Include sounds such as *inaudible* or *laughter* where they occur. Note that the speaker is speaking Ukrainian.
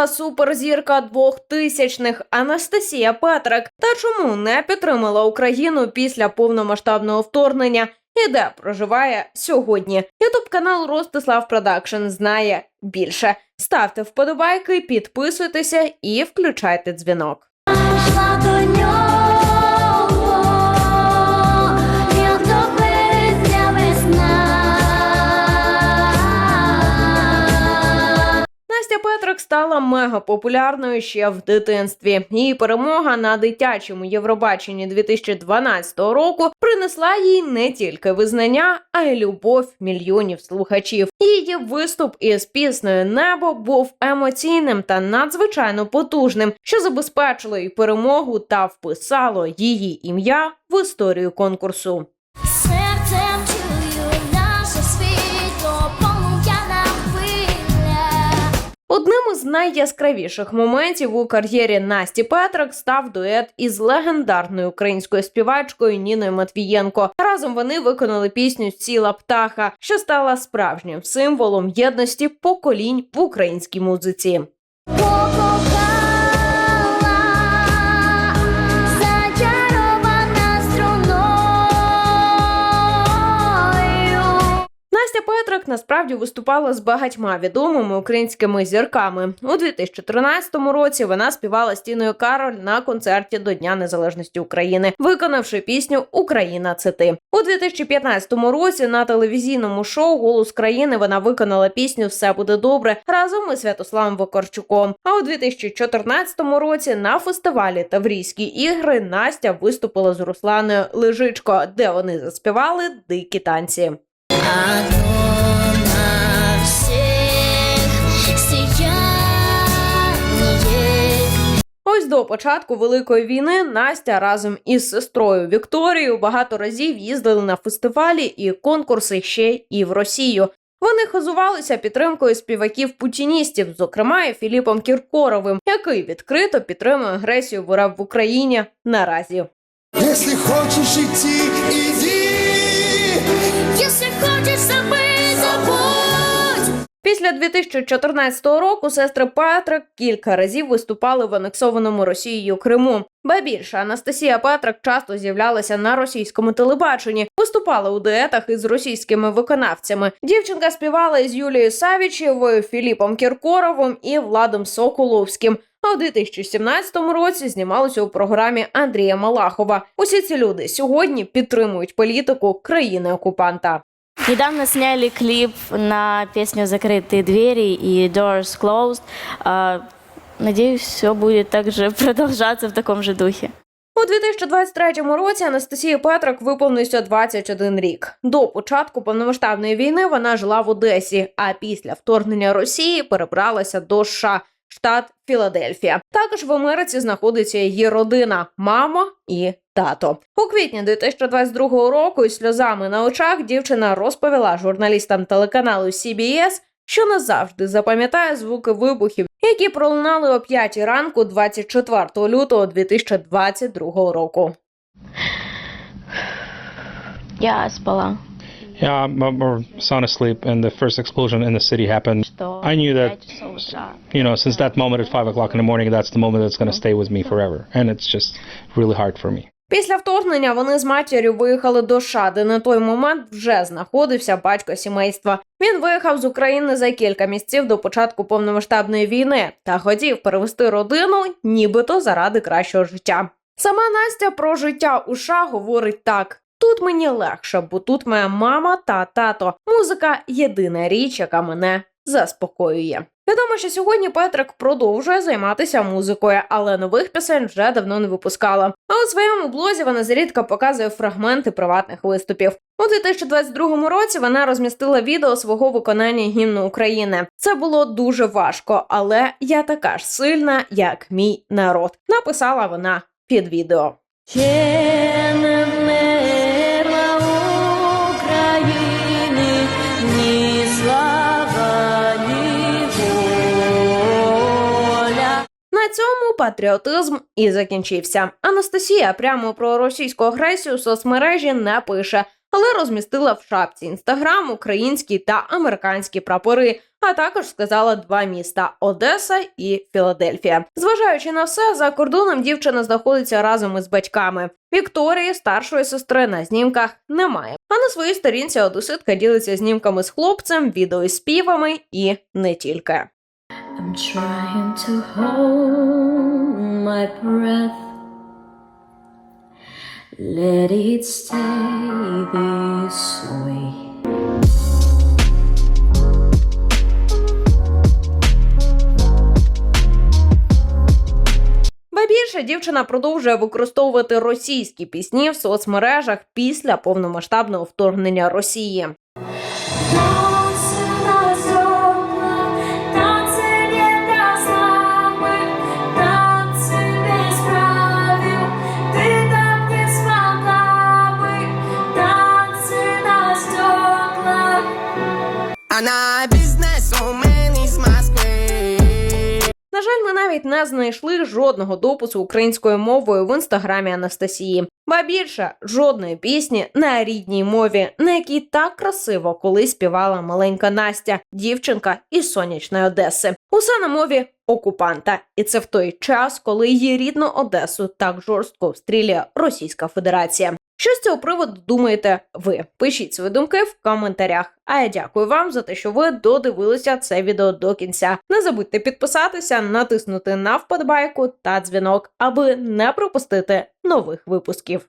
була суперзірка двохтисячних Анастасія Петрик. Та чому не підтримала Україну після повномасштабного вторгнення? І де проживає сьогодні? Ютуб канал Ростислав Продакшн знає більше. Ставте вподобайки, підписуйтеся і включайте дзвінок. Пішла до нього, Стала мега популярною ще в дитинстві. Її перемога на дитячому Євробаченні 2012 року принесла їй не тільки визнання, а й любов мільйонів слухачів. Її виступ із піснею Небо був емоційним та надзвичайно потужним, що забезпечило їй перемогу та вписало її ім'я в історію конкурсу. Одним із найяскравіших моментів у кар'єрі Насті Петрик став дует із легендарною українською співачкою Ніною Матвієнко. Разом вони виконали пісню Ціла птаха, що стала справжнім символом єдності поколінь в українській музиці. Насправді виступала з багатьма відомими українськими зірками. У 2013 році вона співала з Тіною Кароль на концерті до Дня Незалежності України, виконавши пісню Україна це ти. У 2015 році на телевізійному шоу Голос країни вона виконала пісню Все буде добре разом із Святославом Вакарчуком. А у 2014 році на фестивалі Таврійські ігри Настя виступила з Русланою Лежичко, де вони заспівали дикі танці. Одно до початку великої війни Настя разом із сестрою Вікторією багато разів їздили на фестивалі і конкурси ще і в Росію. Вони хизувалися підтримкою співаків-путіністів, зокрема і Філіпом Кіркоровим, який відкрито підтримує агресію ворог в Україні наразі. Если хочешь идти, иди. Після 2014 року сестри Петрик кілька разів виступали в анексованому Росією Криму. Ба більше Анастасія Петрик часто з'являлася на російському телебаченні, виступала у дуетах із російськими виконавцями. Дівчинка співала із Юлією Савічєвою, Філіпом Кіркоровим і Владом Соколовським. А у 2017 році знімалася у програмі Андрія Малахова. Усі ці люди сьогодні підтримують політику країни окупанта. Недавно сняли клип на песню «Закрытые двери» и «Doors Closed». Надеюсь, все будет также *laughs* продолжаться в таком же духе. У 2023 році Анастасії Петрик виповнився 21 рік. До початку повномасштабної війни вона жила в Одесі, а після вторгнення Росії перебралася до США, штат Філадельфія. Також в Америці знаходиться її родина, мама і тато. У квітні 2022 року із сльозами на очах дівчина розповіла журналістам телеканалу CBS, що назавжди запам'ятає звуки вибухів, які пролунали о 5 ранку 24 лютого 2022 року. Я спала. Yeah, we're sound asleep, and the first explosion in the city happened. I knew that, you know, since that moment at five o'clock in the morning, that's the moment that's going to stay with me forever, and it's just really hard for me. Після вторгнення вони з матір'ю виїхали до США, де на той момент вже знаходився батько сімейства. Він виїхав з України за кілька місяців до початку повномасштабної війни та хотів перевести родину, нібито заради кращого життя. Сама Настя про життя у США говорить так: тут мені легше, бо тут моя мама та тато. Музика єдина річ, яка мене заспокоює. Відомо, що сьогодні Петрик продовжує займатися музикою, але нових пісень вже давно не випускала. А у своєму блозі вона зрідка показує фрагменти приватних виступів. У 2022 році вона розмістила відео свого виконання гімну України. Це було дуже важко, але я така ж сильна, як мій народ. Написала вона під відео. Цьому патріотизм і закінчився. Анастасія прямо про російську агресію в соцмережі не пише, але розмістила в шапці інстаграм українські та американські прапори. а також сказала два міста Одеса і Філадельфія. Зважаючи на все, за кордоном дівчина знаходиться разом із батьками. Вікторії, старшої сестри, на знімках немає. А на своїй сторінці одеситка ділиться знімками з хлопцем, відео із співами і не тільки. I'm trying to hold my breath. Let it stay this way. Більше дівчина продовжує використовувати російські пісні в соцмережах після повномасштабного вторгнення Росії. На жаль, ми навіть не знайшли жодного допису українською мовою в інстаграмі Анастасії. Ба більше жодної пісні на рідній мові, на якій так красиво колись співала маленька Настя, дівчинка із сонячної Одеси. Усе на мові окупанта, і це в той час, коли її рідну Одесу так жорстко обстрілює Російська Федерація. Що з цього приводу думаєте ви? Пишіть свої думки в коментарях. А я дякую вам за те, що ви додивилися це відео до кінця. Не забудьте підписатися, натиснути на вподобайку та дзвінок, аби не пропустити нових випусків.